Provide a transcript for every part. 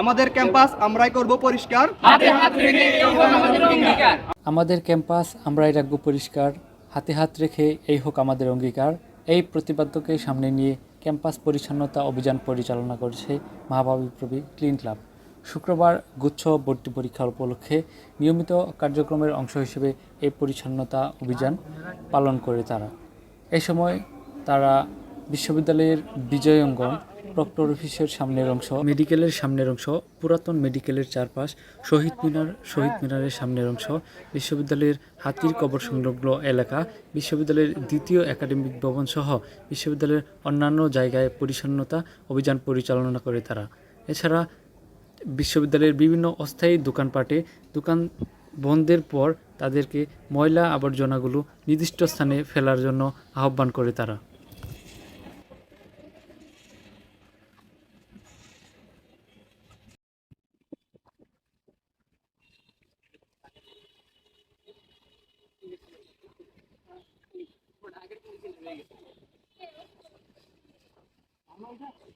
আমাদের ক্যাম্পাস আমরাই করব পরিষ্কার। হাতে হাত রেখে এই হোক আমাদের অঙ্গীকার। আমাদের ক্যাম্পাস আমরাই রাখব পরিষ্কার। হাতে হাত রেখে এই হোক আমাদের অঙ্গীকার। এই প্রতিপাদ্যকে সামনে নিয়ে ক্যাম্পাস পরিচ্ছন্নতা অভিযান পরিচালনা করছে মহাবিপ্লবী ক্লিন ক্লাব। শুক্রবার গুচ্ছ ভর্তি পরীক্ষা উপলক্ষে নিয়মিত কার্যক্রমের অংশ হিসেবে এই পরিচ্ছন্নতা অভিযান পালন করে তারা। এই সময় তারা বিশ্ববিদ্যালয়ের বিজয় অঙ্গন প্রক্টর অফিসের সামনের অংশ। মেডিকেলের সামনের অংশ, পুরাতন মেডিকেলের চারপাশ, শহীদ মিনার, শহীদ মিনারের সামনের অংশ, বিশ্ববিদ্যালয়ের হাতির কবর সংলগ্ন এলাকা, বিশ্ববিদ্যালয়ের দ্বিতীয় একাডেমিক ভবন সহ বিশ্ববিদ্যালয়ের অন্যান্য জায়গায় পরিচ্ছন্নতা অভিযান পরিচালনা করে তারা। এছাড়া বিশ্ববিদ্যালয়ের বিভিন্ন অস্থায়ী দোকানপাটে দোকান বন্ধের পর তাদেরকে ময়লা আবর্জনাগুলো নির্দিষ্ট স্থানে ফেলার জন্য আহ্বান করে তারা। Roll that.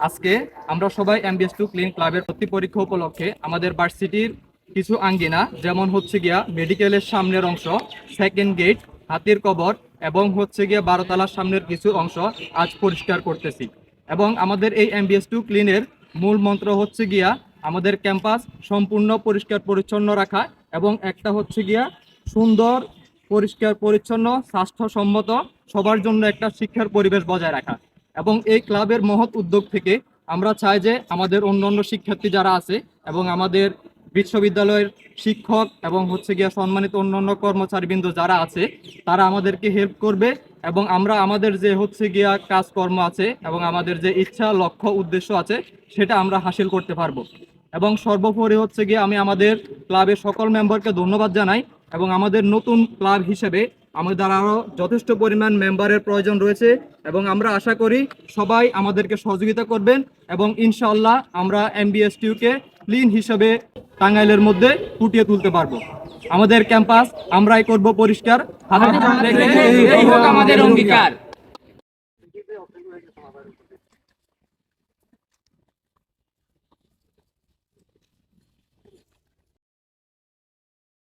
আজকে আমরা সবাই এমবিএস টু ক্লিন ক্লাবের প্রতি পরীক্ষা উপলক্ষে আমাদের ভার্সিটির কিছু আঙ্গিনা, যেমন হচ্ছে গিয়া মেডিকেলের সামনের অংশ সেকেন্ড গেট হাতির কবর এবং হচ্ছে গিয়া বারোতলার সামনের কিছু অংশ আজ পরিষ্কার করতেছি। এবং আমাদের এই এমবিএস টু ক্লিনের মূল মন্ত্র হচ্ছে গিয়া আমাদের ক্যাম্পাস সম্পূর্ণ পরিষ্কার পরিচ্ছন্ন রাখা এবং একটা হচ্ছে গিয়া সুন্দর, পরিষ্কার, পরিচ্ছন্ন, স্বাস্থ্যসম্মত, সবার জন্য একটা শিক্ষার পরিবেশ বজায় রাখা। এবং এই ক্লাবের মহৎ উদ্যোগ থেকে আমরা চাই যে আমাদের অন্যান্য শিক্ষার্থী যারা আছে এবং আমাদের বিশ্ববিদ্যালয়ের শিক্ষক এবং হচ্ছে গিয়া সম্মানিত অন্যান্য কর্মচারীবৃন্দ যারা আছে, তারা আমাদেরকে হেল্প করবে এবং আমরা আমাদের যে হচ্ছে গিয়া কাজকর্ম আছে এবং আমাদের যে ইচ্ছা, লক্ষ্য, উদ্দেশ্য আছে, সেটা আমরা হাসিল করতে পারব। এবং সর্বোপরি হচ্ছে গিয়ে আমি আমাদের ক্লাবের সকল মেম্বারকে ধন্যবাদ জানাই এবং আমাদের নতুন ক্লাব হিসেবে আমাদের আরও যথেষ্ট পরিমাণ মেম্বারের প্রয়োজন রয়েছে এবং আমরা আশা করি সবাই আমাদেরকে সহযোগিতা করবেন এবং ইনশাআল্লাহ আমরা এমবিএসটিউকে ক্লিন হিসাবে টাঙ্গাইলের মধ্যে ফুটিয়ে তুলতে পারব। আমাদের ক্যাম্পাস আমরাই করব পরিষ্কার। আমাদের অঙ্গীকার।